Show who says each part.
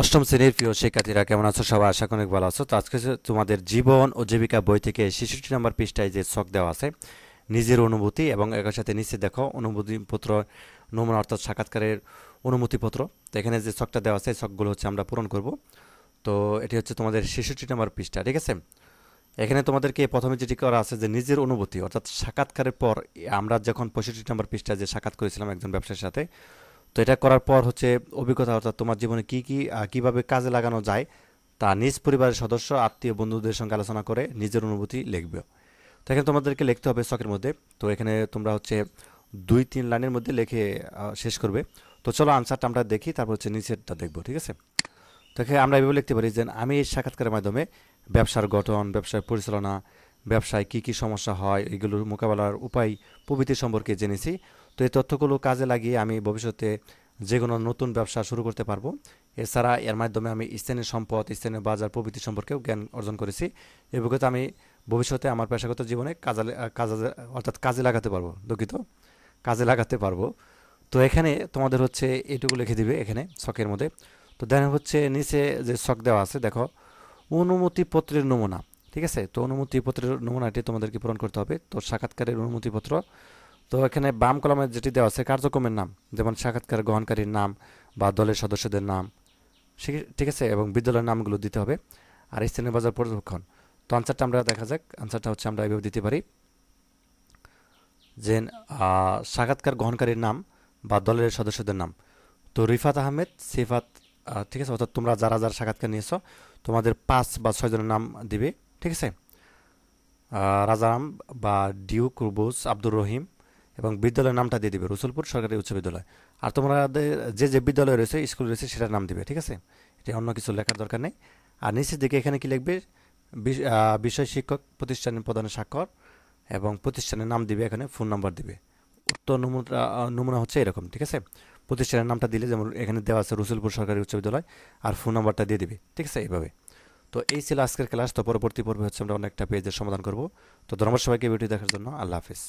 Speaker 1: অষ্টম শ্রেণির প্রিয় শিক্ষার্থীরা, কেমন আছো সবাই? আশা করি ভালো আছো। তো আজকে তোমাদের জীবন ও জীবিকা বই থেকে ছেষট্টি নম্বর পৃষ্ঠায় যে ছক দেওয়া আছে, নিজের অনুভূতি এবং এর সাথে নিচে দেখো অনুমতিপত্র নমুনা অর্থাৎ সাক্ষাৎকারের অনুমতিপত্র। তো এখানে যে ছকটা দেওয়া আছে ছকগুলো হচ্ছে আমরা পূরণ করব। তো এটি হচ্ছে তোমাদের ছেষট্টি নম্বর পৃষ্ঠা, ঠিক আছে? এখানে তোমাদেরকে প্রথমে যেটি করা আছে যে নিজের অনুভূতি, অর্থাৎ সাক্ষাৎকারের পর আমরা যখন পঁয়ষট্টি নম্বর পৃষ্ঠায় যে সাক্ষাৎ করেছিলাম একজন ব্যবসার সাথে তো এটা করার পর হচ্ছে অভিজ্ঞতা অর্থাৎ তোমার জীবনে কি কি কীভাবে কাজে লাগানো যায় তা নিজ পরিবারের সদস্য, আত্মীয় বন্ধুদের সঙ্গে আলোচনা করে নিজের অনুভূতি লিখবে। তো এখানে তোমাদেরকে লিখতে হবে শখের মধ্যে। তো এখানে তোমরা হচ্ছে দুই, তিন লাইনের মধ্যে লিখে শেষ করবে। তো চলো আনসারটা আমরা দেখি, তারপর হচ্ছে নিচেরটা দেখব, ঠিক আছে? তো এখানে আমরা এভাবে লিখতে পারি যে, আমি এই সাক্ষাৎকারের মাধ্যমে ব্যবসার গঠন, ব্যবসার পরিচালনা, ব্যবসায় কি কি সমস্যা হয়, এগুলোর মোকাবেলার উপায় প্রভৃতি সম্পর্কে জেনেছি। তো এই তথ্যগুলো কাজে লাগিয়ে আমি ভবিষ্যতে যে কোনো নতুন ব্যবসা শুরু করতে পারব। এছাড়া এর মাধ্যমে আমি স্থানীয় সম্পদ, স্থানীয় বাজার, প্রভৃতি সম্পর্কেও জ্ঞান অর্জন করেছি। এই অভিজ্ঞতা আমি ভবিষ্যতে আমার পেশাগত জীবনে কাজে কাজে অর্থাৎ কাজে লাগাতে পারব, দুঃখিত। কাজে লাগাতে পারব। তো এখানে তোমাদের হচ্ছে এইটুকু লিখে দিবে এখানে শখের মধ্যে। তো দেন হচ্ছে নিচে যে শখ দেওয়া আছে, দেখো, অনুমতিপত্রের নমুনা, ঠিক আছে? তো অনুমতিপত্রের নমুনাটি তোমাদেরকে পূরণ করতে হবে। তো সাক্ষাৎকারের অনুমতিপত্র তো এখানে বাম কলমে যেটি দেওয়া আছে, কার্যক্রমের নাম, যেমন সাক্ষাৎকার গ্রহণকারীর নাম বা দলের সদস্যদের নাম ঠিক আছে? এবং বিদ্যালয়ের নামগুলো দিতে হবে। আর স্থানীয় বাজার পর্যবেক্ষণ। তো আনসারটা আমরা দেখা যাক। আনসারটা হচ্ছে আমরা এভাবে দিতে পারি। যে সাক্ষাৎকার গ্রহণকারীর নাম বা দলের সদস্যদের নাম। তো রিফাত আহমেদ, সিফাত ঠিক আছে? অর্থাৎ তোমরা যারা যারা সাক্ষাৎকার নিয়েছো, তোমাদের পাঁচ বা ছয়জনের নাম দিবে। ঠিক আছে? রাজারাম বা ডিউ রুবুস আব্দুর রহিম এবং বিদ্যালয়ের নামটা দিয়ে দিবে, রসুলপুর সরকারি উচ্চ বিদ্যালয়। আর তোমাদের যে যে বিদ্যালয় রয়েছে, স্কুল রয়েছে, সেটার নাম দিবে, ঠিক আছে? এটা অন্য কিছু লেখার দরকার নেই। আর নিচের দিকে এখানে কি লিখবে? বিষয় শিক্ষক প্রতিষ্ঠানের প্রধানের স্বাক্ষর এবং প্রতিষ্ঠানের নাম দিবে এখানে, ফোন নাম্বার দিবে। উত্তর নমুনা নমুনা হচ্ছে এরকম, ঠিক আছে? প্রতিষ্ঠানের নামটা দিলে যেমন এখানে দেওয়া আছে রসুলপুর সরকারি উচ্চ বিদ্যালয়, আর ফোন নাম্বারটা দিয়ে দিবে, ঠিক আছে? এইভাবে। তো এই ছিল আজকের ক্লাস, তো পরবর্তী পর্বে হচ্ছে আমরা অনেকটা পেজের সমাধান করব। তো ধন্যবাদ সবাইকে ভিডিও দেখার জন্য। আল্লাহ হাফিজ।